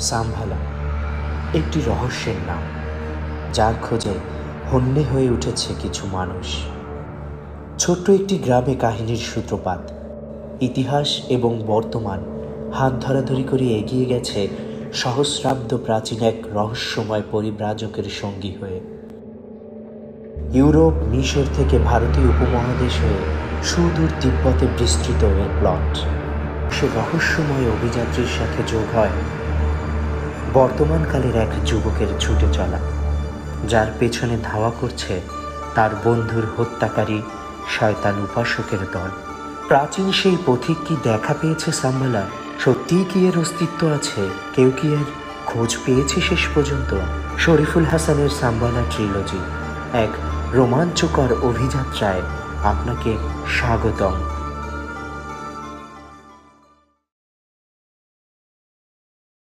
সাম্ভালা, একটি রহস্যের নাম, যার খোঁজে হন্যে হয়ে উঠেছে কিছু মানুষ। ছোট্ট একটি গ্রামে কাহিনীর সূত্রপাত, ইতিহাস এবং বর্তমান হাত ধরাধরি করে এগিয়ে গেছে সহস্রাব্দ প্রাচীন এক রহস্যময় পরিব্রাজকের সঙ্গী হয়ে। ইউরোপ, মিশর থেকে ভারতীয় উপমহাদেশ হয়ে সুদূর তিব্বতে বিস্তৃত এর প্লট। সে রহস্যময় অভিযাত্রীর সাথে যোগ হয় বর্তমানকালের এক যুবকের ছুটে চলা। যার পেছনে ধাওয়া করছে তার বন্ধুর হত্যাকারী শয়তান উপাসকের দল। প্রাচীন সেই পথিক কি দেখা পেয়েছে সাম্বালা? সত্যিই কি এর অস্তিত্ব আছে? কেউ কি এর খোঁজ পেয়েছে শেষ পর্যন্ত? শরীফুল হাসানের সাম্বালা ট্রিলজি এক রোমাঞ্চকর অভিযাত্রায় আপনাকে স্বাগতম।